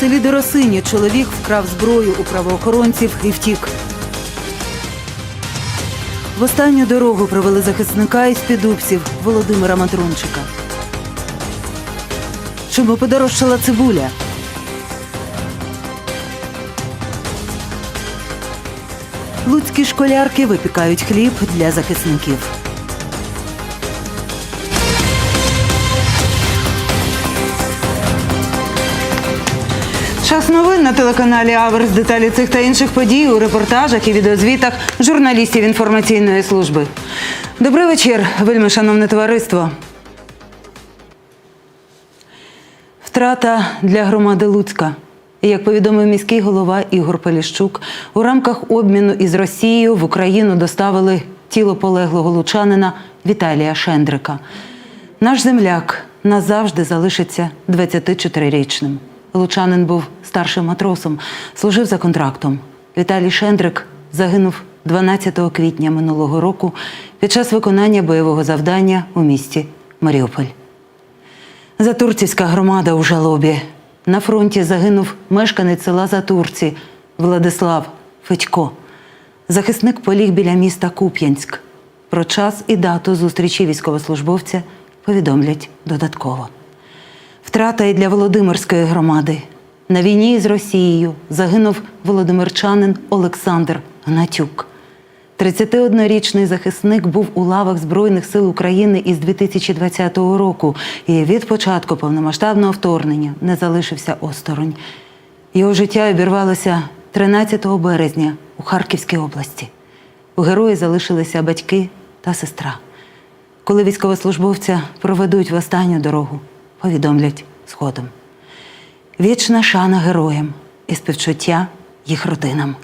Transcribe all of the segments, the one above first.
селі Доросині чоловік вкрав зброю у правоохоронців і втік. В останню дорогу провели захисника із підубців Володимира Матрунчика. Чому подорожчала цибуля? Луцькі школярки випікають хліб для захисників. На телеканалі Аверс. Деталі цих та інших подій у репортажах і відеозвітах журналістів інформаційної служби. Добрий вечір, вельми шановне товариство. Втрата для громади Луцька. Як повідомив міський голова Ігор Поліщук, у рамках обміну із Росією в Україну доставили тіло полеглого лучанина Віталія Шендрика. Наш земляк назавжди залишиться 24-річним. Лучанин був старшим матросом, служив за контрактом. Віталій Шендрик загинув 12 квітня минулого року під час виконання бойового завдання у місті Маріуполь. Затурцівська громада у жалобі. На фронті загинув мешканець села Затурці Владислав Федько. Захисник поліг біля міста Куп'янськ. Про час і дату зустрічі військовослужбовця повідомлять додатково. Втрата і для Володимирської громади. На війні з Росією загинув володимирчанин Олександр Гнатюк. 31-річний захисник був у лавах Збройних сил України із 2020 року і від початку повномасштабного вторгнення не залишився осторонь. Його життя обірвалося 13 березня у Харківській області. У герої залишилися батьки та сестра. Коли військовослужбовця проведуть в останню дорогу, повідомлять згодом. Вічна шана героям і співчуття їх родинам.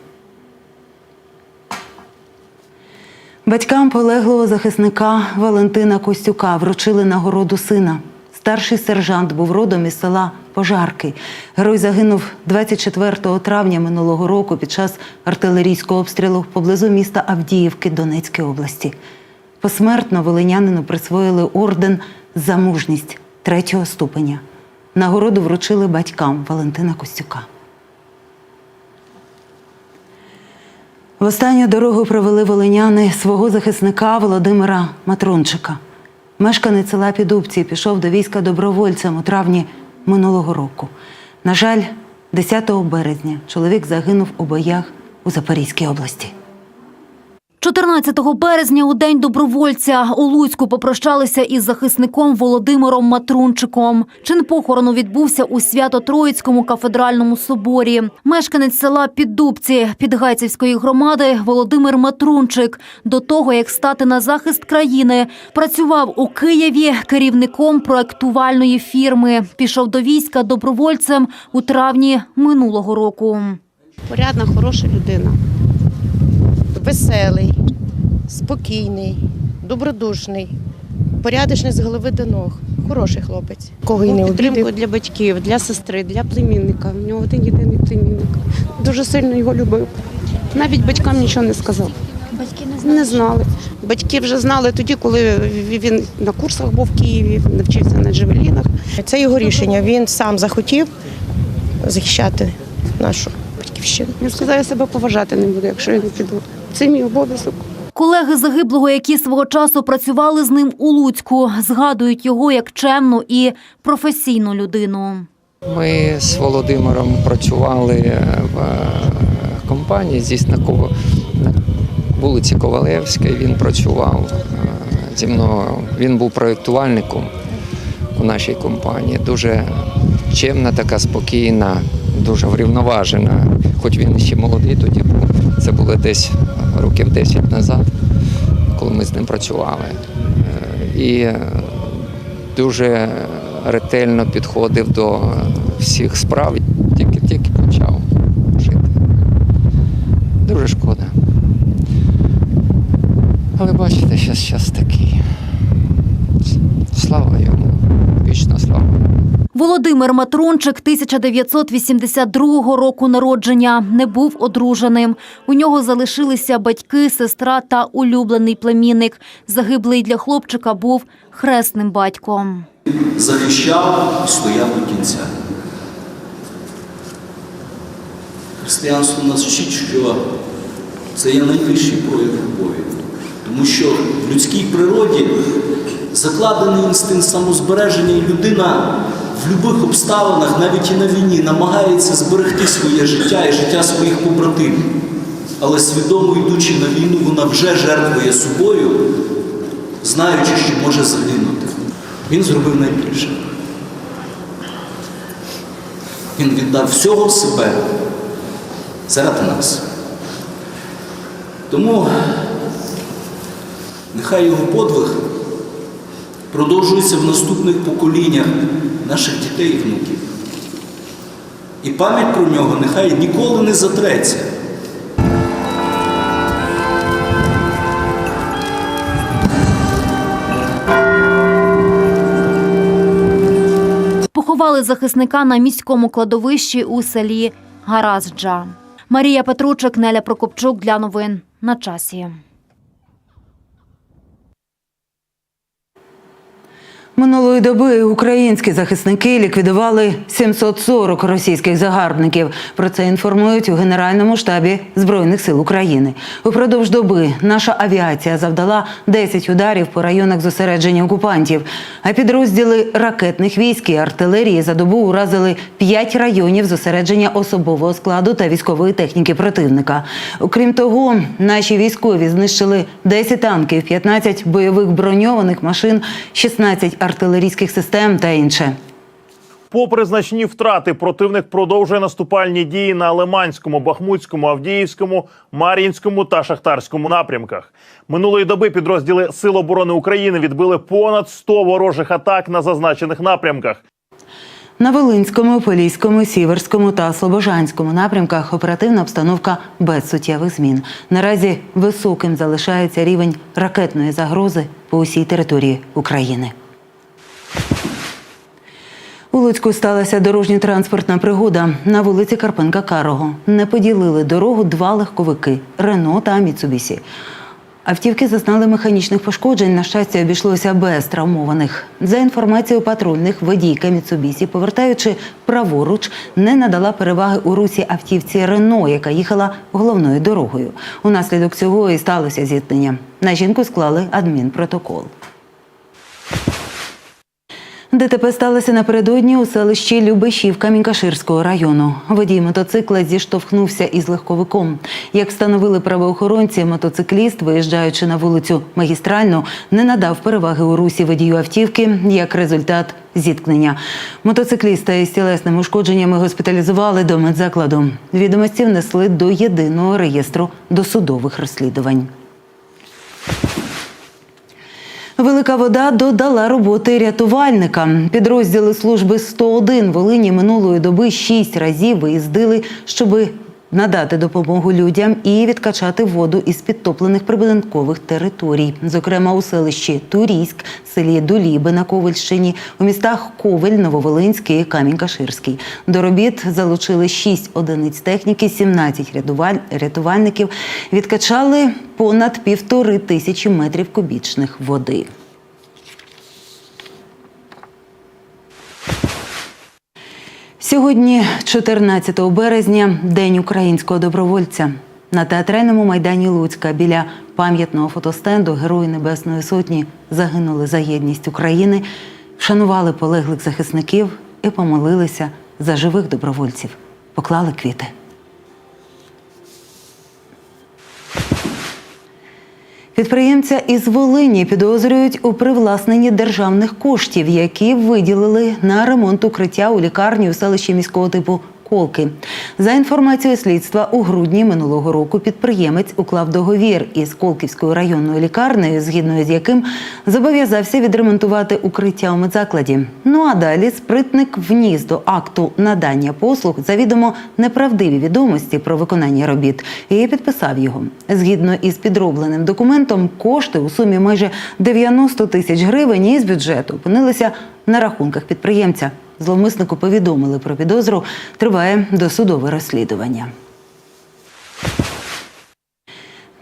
Батькам полеглого захисника Валентина Костюка вручили нагороду сина. Старший сержант був родом із села Пожарки. Герой загинув 24 травня минулого року під час артилерійського обстрілу поблизу міста Авдіївки Донецької області. Посмертно волинянину присвоїли орден за мужність третього ступеня. Нагороду вручили батькам Валентина Костюка. В останню дорогу провели волиняни свого захисника Володимира Матрончика. Мешканець села Підубці пішов до війська добровольцем у травні минулого року. На жаль, 10 березня чоловік загинув у боях у Запорізькій області. 14 березня у день добровольця у Луцьку попрощалися із захисником Володимиром Матрунчиком. Чин похорону відбувся у Свято-Троїцькому кафедральному соборі. Мешканець села Піддубці Підгайцівської громади Володимир Матрунчик до того, як стати на захист країни, працював у Києві керівником проектувальної фірми. Пішов до війська добровольцем у травні минулого року. Порядна, хороша людина. Веселий, спокійний, добродушний, порядочний з голови до ног. Хороший хлопець. Кого й не підтримку для батьків, для сестри, для племінника. В нього один єдиний племінник. Дуже сильно його любив. Навіть батькам нічого не сказав. Батьки не знали. Не знали. Батьки вже знали тоді, коли він на курсах був в Києві, навчився на джевелінах. Це його рішення. Він сам захотів захищати нашу батьківщину. Він сказав, я себе поважати не буду, якщо я не піду. Це мій обов'язок. Колеги загиблого, які свого часу працювали з ним у Луцьку, згадують його як чемну і професійну людину. Ми з Володимиром працювали в е, компанії здесь на, вулиці Ковалевській. Він працював е, зі мною. Він був проєктувальником у нашій компанії. Дуже чемна, така спокійна, дуже врівноважена. Хоч він ще молодий тоді був. Це було десь років 10 назад, коли ми з ним працювали. Е, І дуже ретельно підходив до всіх справ, тільки-тільки почав жити. Дуже шкода. Але бачите, зараз час такий. Слава йому, вічна слава. Володимир Матрончик 1982 року народження не був одруженим. У нього залишилися батьки, сестра та улюблений племінник. Загиблий для хлопчика був хресним батьком. захищав стояв до кінця. Християнство нас вчить, що це є найвищий прояв любові. Тому що в людській природі закладений інстинкт самозбереження, і людина в будь-яких обставинах, навіть і на війні, намагається зберегти своє життя і життя своїх побратимів. Але свідомо йдучи на війну, вона вже жертвує собою, знаючи, що може загинути. Він зробив найбільше. Він віддав всього себе заради нас. Тому нехай його подвиг продовжується в наступних поколіннях наших дітей і внуків. І пам'ять про нього нехай ніколи не затреться. Поховали захисника на міському кладовищі у селі Гаразджа. Марія Петручик, Неля Прокопчук для новин на часі. Минулої доби українські захисники ліквідували 740 російських загарбників. Про це інформують у Генеральному штабі Збройних сил України. Упродовж доби наша авіація завдала 10 ударів по районах зосередження окупантів. А підрозділи ракетних військ і артилерії за добу уразили 5 районів зосередження особового складу та військової техніки противника. Окрім того, наші військові знищили 10 танків, 15 бойових броньованих машин, 16 артилерійських систем та інше. Попри значні втрати, противник продовжує наступальні дії на Лиманському, Бахмутському, Авдіївському, Мар'їнському та Шахтарському напрямках. Минулої доби підрозділи Сил оборони України відбили понад 100 ворожих атак на зазначених напрямках. На Волинському, Поліському, Сіверському та Слобожанському напрямках оперативна обстановка без суттєвих змін. Наразі високим залишається рівень ракетної загрози по усій території України. У Луцьку сталася дорожньо-транспортна пригода на вулиці Карпенка Карого. Не поділили дорогу два легковики Рено та Міцубісі. Автівки зазнали механічних пошкоджень. На щастя, обійшлося без травмованих. За інформацією патрульних, водійка Міцубісі, повертаючи праворуч, не надала переваги у русі автівці Рено, яка їхала головною дорогою. Унаслідок цього і сталося зіткнення. На жінку склали адмінпротокол. ДТП сталося напередодні у селищі Любишів Камінькаширського району. Водій мотоцикла зіштовхнувся із легковиком. Як встановили правоохоронці, мотоцикліст, виїжджаючи на вулицю Магістральну, не надав переваги у русі водію автівки як результат зіткнення. Мотоцикліста із тілесними ушкодженнями госпіталізували до медзакладу. Відомості внесли до єдиного реєстру досудових розслідувань. Велика вода додала роботи рятувальникам. Підрозділи служби 101 Волині минулої доби шість разів виїздили, щоби надати допомогу людям і відкачати воду із підтоплених прибудинкових територій, зокрема у селищі Турійськ, селі Доліби на Ковальщині, у містах Ковель, Нововолинський і Камінь-Каширський. До робіт залучили 6 одиниць техніки, 17 рятуваль- рятувальників. Відкачали понад півтори тисячі метрів кубічних води. Сьогодні, 14 березня, День українського добровольця. На театральному майдані Луцька біля пам'ятного фотостенду Герої Небесної Сотні загинули за єдність України, вшанували полеглих захисників і помолилися за живих добровольців. Поклали квіти. Підприємця із Волині підозрюють у привласненні державних коштів, які виділили на ремонт укриття у лікарні у селищі міського типу Колки. За інформацією слідства, у грудні минулого року підприємець уклав договір із Колківською районною лікарнею, згідно з яким зобов'язався відремонтувати укриття у медзакладі. Ну а далі спритник вніс до акту надання послуг завідомо неправдиві відомості про виконання робіт і підписав його. Згідно із підробленим документом, кошти у сумі майже 90 тисяч гривень із бюджету опинилися на рахунках підприємця. Зловмиснику повідомили про підозру. Триває досудове розслідування.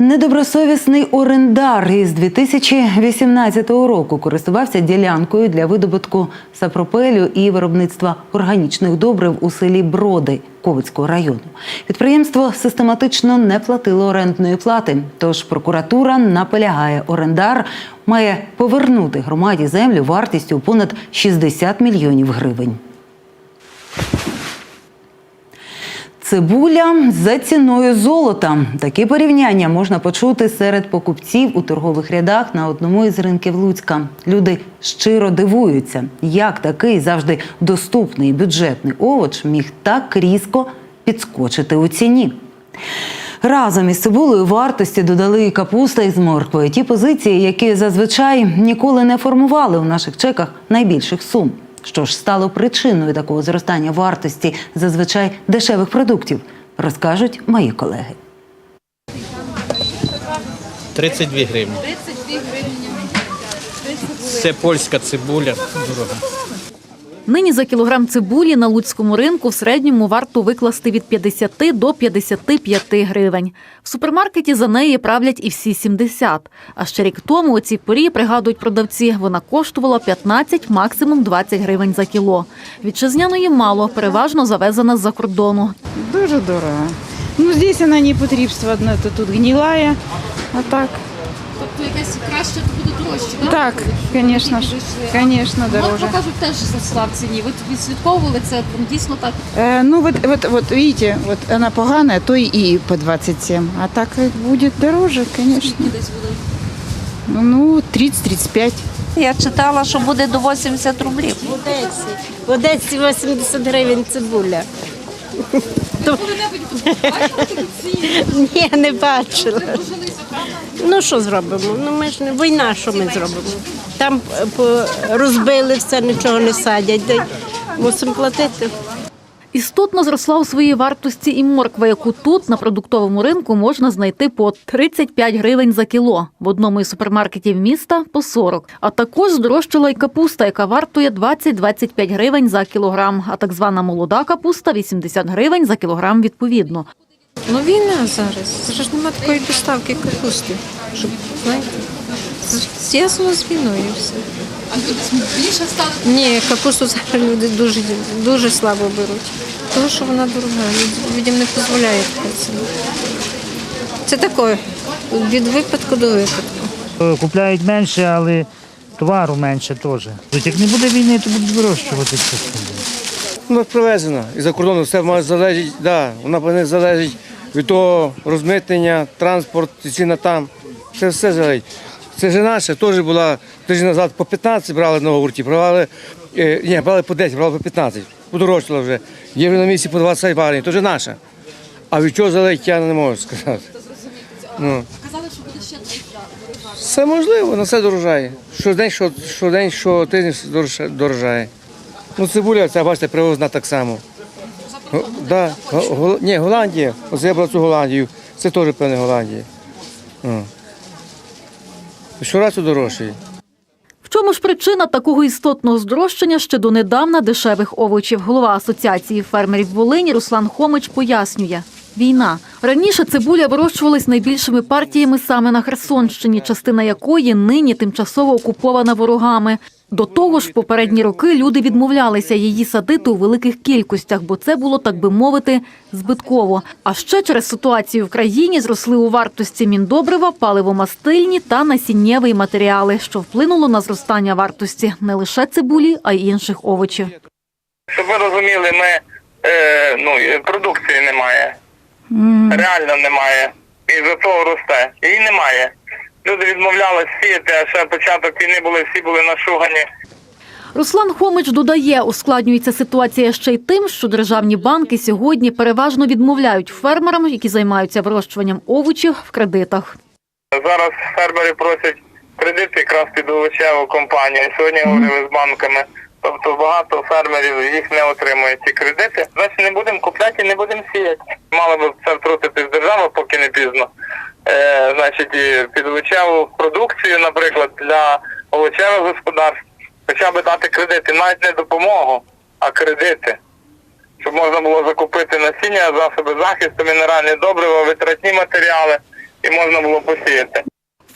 Недобросовісний орендар із 2018 року користувався ділянкою для видобутку сапропелю і виробництва органічних добрив у селі Броди Ковицького району. Підприємство систематично не платило орендної плати. Тож прокуратура наполягає, орендар має повернути громаді землю вартістю понад 60 мільйонів гривень. Цибуля за ціною золота. Такі порівняння можна почути серед покупців у торгових рядах на одному із ринків Луцька. Люди щиро дивуються, як такий завжди доступний бюджетний овоч міг так різко підскочити у ціні. Разом із цибулею вартості додали і капуста із морквою. Ті позиції, які зазвичай ніколи не формували у наших чеках найбільших сум. Що ж стало причиною такого зростання вартості зазвичай дешевих продуктів, розкажуть мої колеги. 32 гривні. 32 гривні. Це польська цибуля. Дорога. Нині за кілограм цибулі на луцькому ринку в середньому варто викласти від 50 до 55 гривень. В супермаркеті за неї правлять і всі 70. А ще рік тому у цій порі, пригадують продавці, вона коштувала 15, максимум 20 гривень за кіло. Вітчизняної мало, переважно завезена з-за кордону. Дуже дорого. Ну, здесь она не потребство тут гнилая, а так. Тобто якесь краще то буде дорожче, так? Так, конечно ж, конечно, От дороже. покажуть теж зросла в ціні. Ви відслідковували це там дійсно так. Э, ну, вот, вот, вот, видите, вот она поганая, то и по 27, а так и будет дороже, конечно. Скільки десь буде? Ну, Ну, 30-35. Я читала, що буде до 80 рублів. В Одесі 80 гривень цибуля. Ні, не бачила. Ну що зробимо? Ну ми ж не війна, що ми зробимо? Там е, розбили все, нічого не садять. Мусимо платити. Істотно зросла у своїй вартості і морква, яку тут на продуктовому ринку можна знайти по 35 гривень за кіло. В одному із супермаркетів міста по 40. А також здорожчала й капуста, яка вартує 20-25 гривень за кілограм. А так звана молода капуста 80 гривень за кілограм відповідно. Ну війна зараз. Зараз немає такої доставки капусти. Щоб, знаєте, зв'язано з війною все. А люди більше стали. Ні, капусту зараз люди дуже, дуже слабо беруть. Тому що вона дорога. Людям не дозволяє ціна. Це таке, від випадку до випадку. Купляють менше, але товару менше теж. Як не буде війни, то будуть вирощувати це. Ну, привезена із-за кордону, все має залежить, да, вона не залежить від того розмитнення, транспорт, ціна там. Це все залежить. Це ж наша теж була тиждень назад по 15 брали на гурті, брали, е, ні, брали по 10, брали по 15. Подорожчало вже. Є вже на місці по 20 барень, то вже наша. А від чого залежить, я не можу сказати. Ну. Казали, що буде ще дорожче. Все можливо, на все дорожає. Щодень, що, щодень, що тиждень дорожає. Ну, цибуля, ця, бачите, привозна так само. Го- Да, Гол- ні, Голландія. Оце я брав цю Голландію. Це теж певне Голландія. Щоразу дорожчий. В чому ж причина такого істотного здорожчання ще донедавна дешевих овочів? Голова асоціації фермерів Волині Руслан Хомич пояснює. Війна раніше цибуля вирощувалась найбільшими партіями саме на Херсонщині, частина якої нині тимчасово окупована ворогами. До того ж, в попередні роки люди відмовлялися її садити у великих кількостях, бо це було, так би мовити, збитково. А ще через ситуацію в країні зросли у вартості міндобрива, паливомастильні та насіннєві матеріали, що вплинуло на зростання вартості не лише цибулі, а й інших овочів. Щоб ви розуміли, ми е, ну, продукції немає. Реально немає. І за того росте. Її немає. Люди відмовлялись сіяти, а ще початок війни були, всі були нашугані. Руслан Хомич додає, ускладнюється ситуація ще й тим, що державні банки сьогодні переважно відмовляють фермерам, які займаються вирощуванням овочів в кредитах. Зараз фермери просять кредити якраз під овочеву компанію. Сьогодні говорили з банками. Тобто багато фермерів їх не отримують ці кредити. Значить не будемо купляти і не будемо сіяти. Мало би це втрутитись держава, поки не пізно. Е, значить, і під овочеву продукцію, наприклад, для овочевих господарств, хоча б дати кредити, навіть не допомогу, а кредити. Щоб можна було закупити насіння, засоби захисту, мінеральні добрива, витратні матеріали. і можна було посіяти.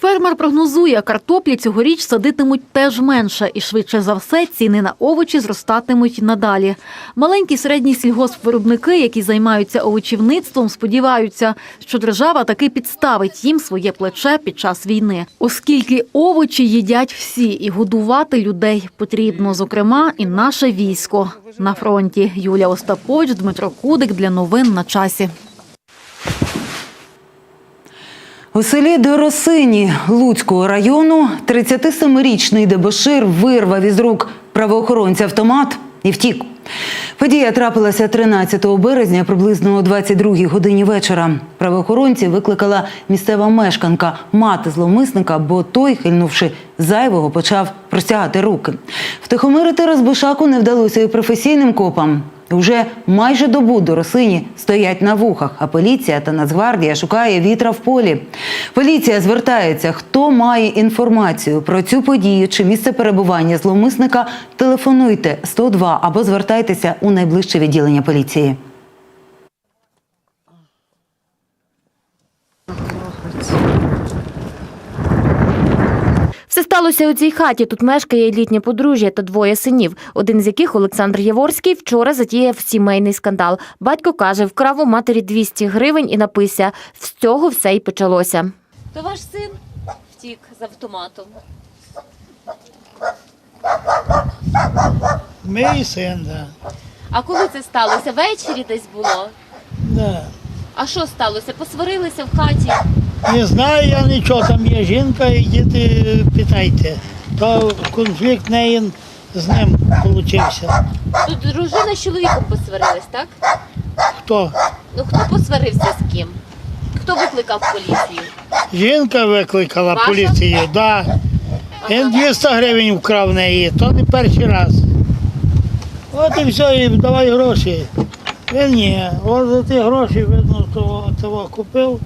Фермер прогнозує, картоплі цьогоріч садитимуть теж менше, і швидше за все ціни на овочі зростатимуть надалі. Маленькі середні сільгоспвиробники, які займаються овочівництвом, сподіваються, що держава таки підставить їм своє плече під час війни, оскільки овочі їдять всі, і годувати людей потрібно, зокрема, і наше військо на фронті. Юлія Остапович, Дмитро Кудик для новин на часі. У селі Доросині Луцького району 37-річний дебошир вирвав із рук правоохоронця автомат і втік. Подія трапилася 13 березня приблизно о 22 годині вечора. Правоохоронці викликала місцева мешканка мати зловмисника, бо той, хильнувши зайвого, почав простягати руки. Втихомирити розбишаку не вдалося і професійним копам. Уже майже добу до Росині стоять на вухах, а поліція та Нацгвардія шукає вітра в полі. Поліція звертається, хто має інформацію про цю подію чи місце перебування зловмисника, телефонуйте 102 або звертайтеся у найближче відділення поліції. Все сталося у цій хаті. Тут мешкає літнє подружжя та двоє синів, один з яких Олександр Яворський вчора затіяв сімейний скандал. Батько каже, вкрав у матері 200 гривень і напився. З цього все й почалося. То ваш син втік з автоматом. Мій син, да. А коли це сталося? Ввечері десь було. да. А що сталося? Посварилися в хаті. Не знаю я нічого, там є жінка, і діти питайте. То конфлікт неї з ним получився. Тут дружина з чоловіком посварилась, так? Хто? Ну хто посварився з ким? Хто викликав поліцію? Жінка викликала Ваша? поліцію, да. Він 200 гривень вкрав неї, то не перший раз. От і все, і давай гроші. Він ні, от за ті гроші, видно, того, того купив,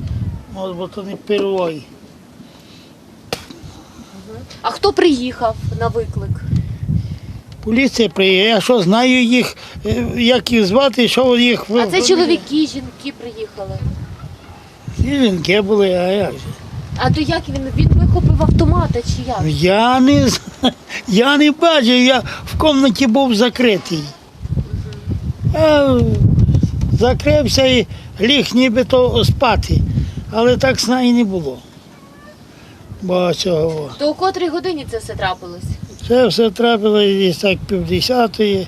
от, бо то не первой. А хто приїхав на виклик? Поліція приїхала, я що знаю їх, е, як їх звати, що їх А це чоловіки, жінки приїхали. І жінки були, а як же? А то як він? Він вихопив автомата чи як? Я не, з- я не бачив, я в кімнаті був закритий. Я закрився і ліг нібито спати, але так сна і не було. Бо цього. То у котрій годині це все трапилось? Це все трапило десь так півдесятої,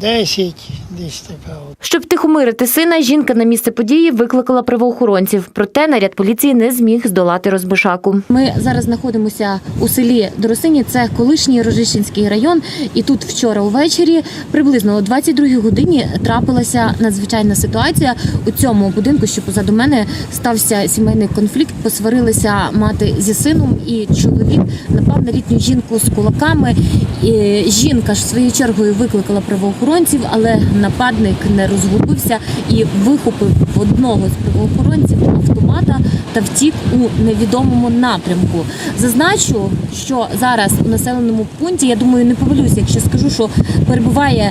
десять, десь така. от. Щоб втихомирити сина, жінка на місце події викликала правоохоронців. Проте наряд поліції не зміг здолати розбишаку. Ми зараз знаходимося у селі Доросині, це колишній Рожищенський район. І тут вчора увечері, приблизно о 22-й годині, трапилася надзвичайна ситуація. У цьому будинку, що позаду мене, стався сімейний конфлікт. Посварилися мати зі сином, і чоловік напав на літню жінку з кулаками. І жінка ж своєю чергою викликала правоохоронців, але нападник не розгубився і вихопив в одного з правоохоронців автомата та втік у невідомому напрямку. Зазначу, що зараз у населеному пункті, я думаю, не помилюся, якщо скажу, що перебуває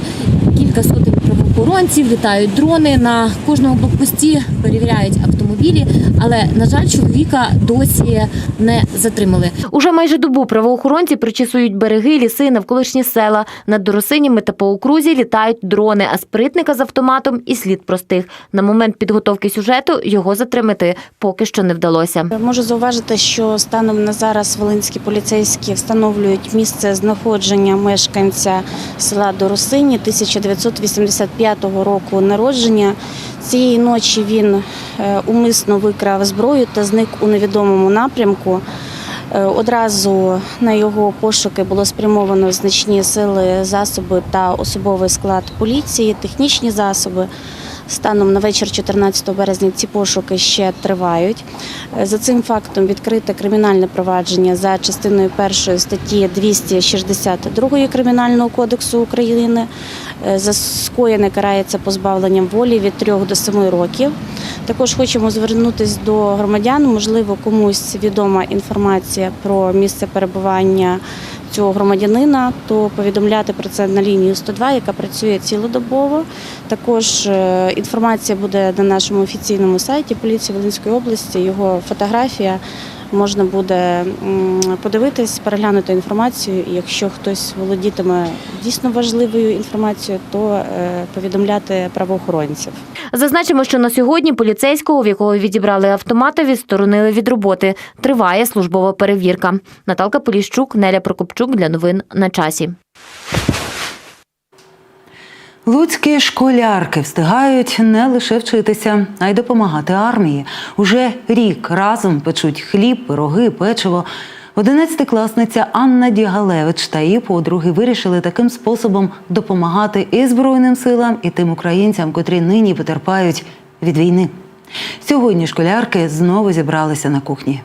кілька сотень правоохоронців, літають дрони на кожному блокпості, перевіряють автомобілі, але на жаль, чоловіка досі не затримали. Уже майже добу правоохоронці причісують береги, ліси, навколишні села. Над доросинями та по окрузі літають дрони, а спритника з автоматом і слід простих. На момент підготовки сюжету його затримати поки що не вдалося. Можу зауважити, що станом на зараз волинські поліцейські встановлюють місце знаходження мешканця села Доросині 1985 року народження. Цієї ночі він е, умисно викрав зброю та зник у невідомому напрямку. Е, Одразу на його пошуки було спрямовано значні сили, засоби та особовий склад поліції, технічні засоби. Станом на вечір 14 березня ці пошуки ще тривають. Е, За цим фактом відкрите кримінальне провадження за частиною першої статті 262 Кримінального кодексу України. Е, За скоєне карається позбавленням волі від 3 до 7 років. Також хочемо звернутися до громадян. Можливо, комусь відома інформація про місце перебування цього громадянина, то повідомляти про це на лінію 102, яка працює цілодобово. Також е, інформація буде на нашому офіційному сайті поліції Волинської області. Його фотографія можна буде подивитись, переглянути інформацію. І якщо хтось володітиме дійсно важливою інформацією, то е, повідомляти правоохоронців. Зазначимо, що на сьогодні поліцейського, в якого відібрали автомати, відсторонили від роботи. Триває службова перевірка. Наталка Поліщук, Неля Прокопчук для новин на часі. Луцькі школярки встигають не лише вчитися, а й допомагати армії. Уже рік разом печуть хліб, пироги, печиво. Одинадцятикласниця Анна Дігалевич та її подруги вирішили таким способом допомагати і Збройним силам, і тим українцям, котрі нині потерпають від війни. Сьогодні школярки знову зібралися на кухні.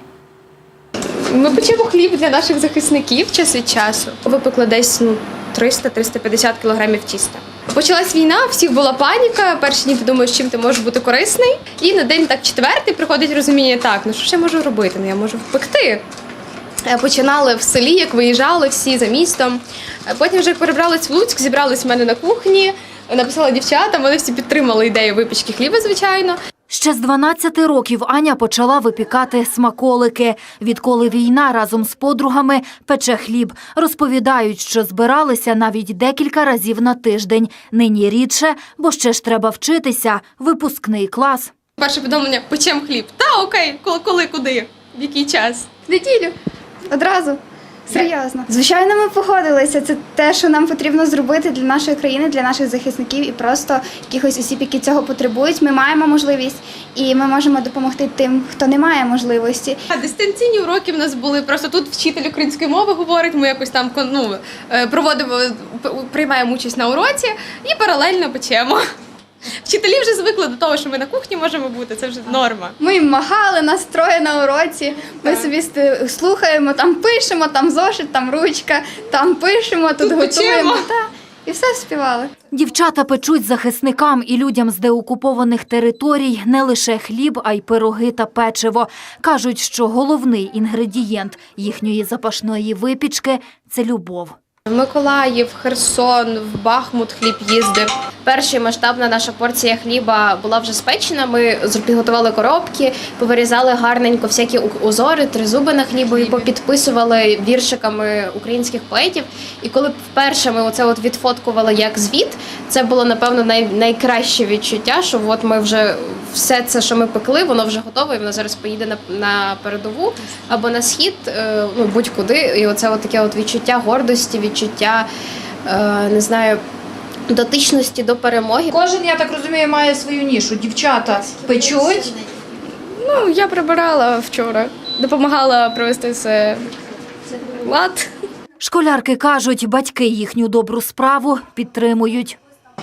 Ми печемо хліб для наших захисників час від часу. Випекли десь ну 300-350 кілограмів тіста. Почалась війна, всіх була паніка. Перші дні ти думаєш, чим ти можеш бути корисний. І на день так четвертий приходить розуміння, так, ну що я можу робити? Ну я можу впекти. Е, Починали в селі, як виїжджали всі за містом. Е, Потім вже перебрались в Луцьк, зібрались в мене на кухні, написала дівчатам, вони всі підтримали ідею випічки хліба, звичайно. Ще з 12 років Аня почала випікати смаколики. Відколи війна разом з подругами пече хліб. Розповідають, що збиралися навіть декілька разів на тиждень. Нині рідше, бо ще ж треба вчитися. Випускний клас. Перше повідомлення печем хліб. Та окей, коли, коли куди? В який час? Неділю. Одразу. Серйозно. Звичайно, ми погодилися. Це те, що нам потрібно зробити для нашої країни, для наших захисників і просто якихось осіб, які цього потребують. Ми маємо можливість і ми можемо допомогти тим, хто не має можливості. А дистанційні уроки в нас були. Просто тут вчитель української мови говорить. Ми якось там ну, е, проводимо, приймаємо участь на уроці і паралельно печемо. Вчителі вже звикли до того, що ми на кухні можемо бути. Це вже норма. Ми їм махали, нас троє на уроці. Ми собі сти- слухаємо, там пишемо, там зошит, там ручка, там пишемо, тут, Тут готуємо. Та, і все співали. Дівчата печуть захисникам і людям з деокупованих територій не лише хліб, а й пироги та печиво. Кажуть, що головний інгредієнт їхньої запашної випічки це любов. В Миколаїв, Херсон, в Бахмут хліб їздив. Перша масштабна наша порція хліба була вже спечена. Ми підготували коробки, повирізали гарненько всякі узори, тризуби на хлібу і попідписували віршиками українських поетів. І коли вперше ми оце от відфоткували як звіт, це було напевно най, найкраще відчуття, що от ми вже все це, що ми пекли, воно вже готове, і воно зараз поїде на, на передову або на схід, е, ну будь-куди. І оце от таке от відчуття гордості, відчуття е, не знаю. Дотичності до перемоги. Кожен, я так розумію, має свою нішу. Дівчата печуть. Ну, я прибирала вчора, допомагала привести все в лад. Школярки кажуть, батьки їхню добру справу підтримують.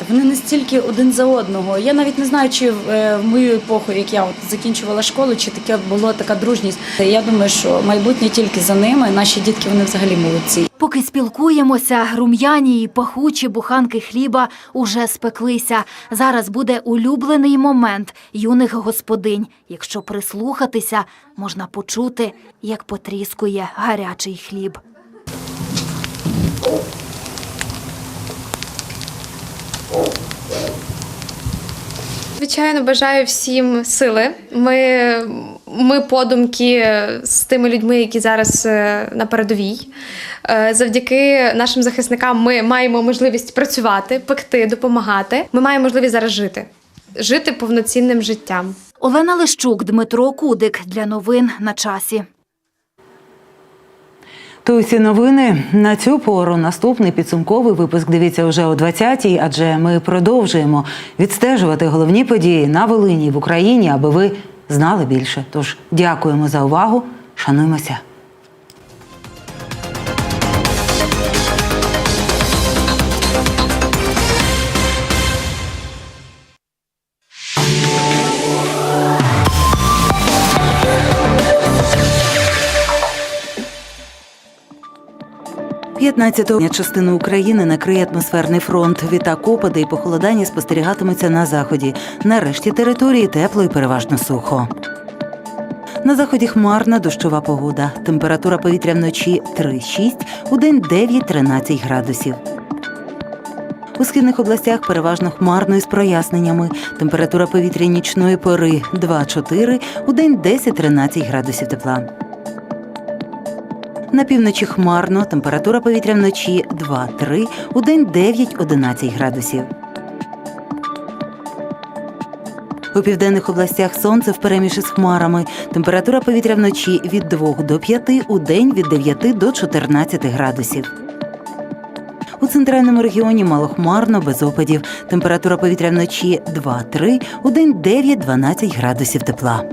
Вони настільки один за одного. Я навіть не знаю, чи е, в мою епоху, як я от закінчувала школу, чи таке була така дружність. Я думаю, що майбутнє тільки за ними. Наші дітки вони взагалі молодці. Поки спілкуємося, рум'яні і пахучі буханки хліба уже спеклися. Зараз буде улюблений момент юних господинь. Якщо прислухатися, можна почути, як потріскує гарячий хліб. Звичайно, бажаю всім сили. Ми, ми подумки з тими людьми, які зараз е, на передовій. Е, Завдяки нашим захисникам ми маємо можливість працювати, пекти, допомагати. Ми маємо можливість зараз жити, жити повноцінним життям. Олена Лищук, Дмитро Кудик для новин на часі. То усі новини на цю пору. Наступний підсумковий випуск дивіться вже о 20-й, адже ми продовжуємо відстежувати головні події на Волині в Україні, аби ви знали більше. Тож дякуємо за увагу. Шануємося. 15-го частину України накриє атмосферний фронт. Відтак опади і похолодання спостерігатимуться на заході. На решті території тепло і переважно сухо. На заході хмарна дощова погода. Температура повітря вночі 3-6, Удень 9-13 градусів. У східних областях переважно хмарно із проясненнями. Температура повітря нічної пори 2-4, у день 10-13 градусів тепла. На півночі хмарно, температура повітря вночі 2-3, у день 9-11 градусів. У південних областях сонце впереміж із хмарами. Температура повітря вночі від 2 до 5, у день від 9 до 14 градусів. У центральному регіоні малохмарно, без опадів. Температура повітря вночі 2-3, у день 9-12 градусів тепла.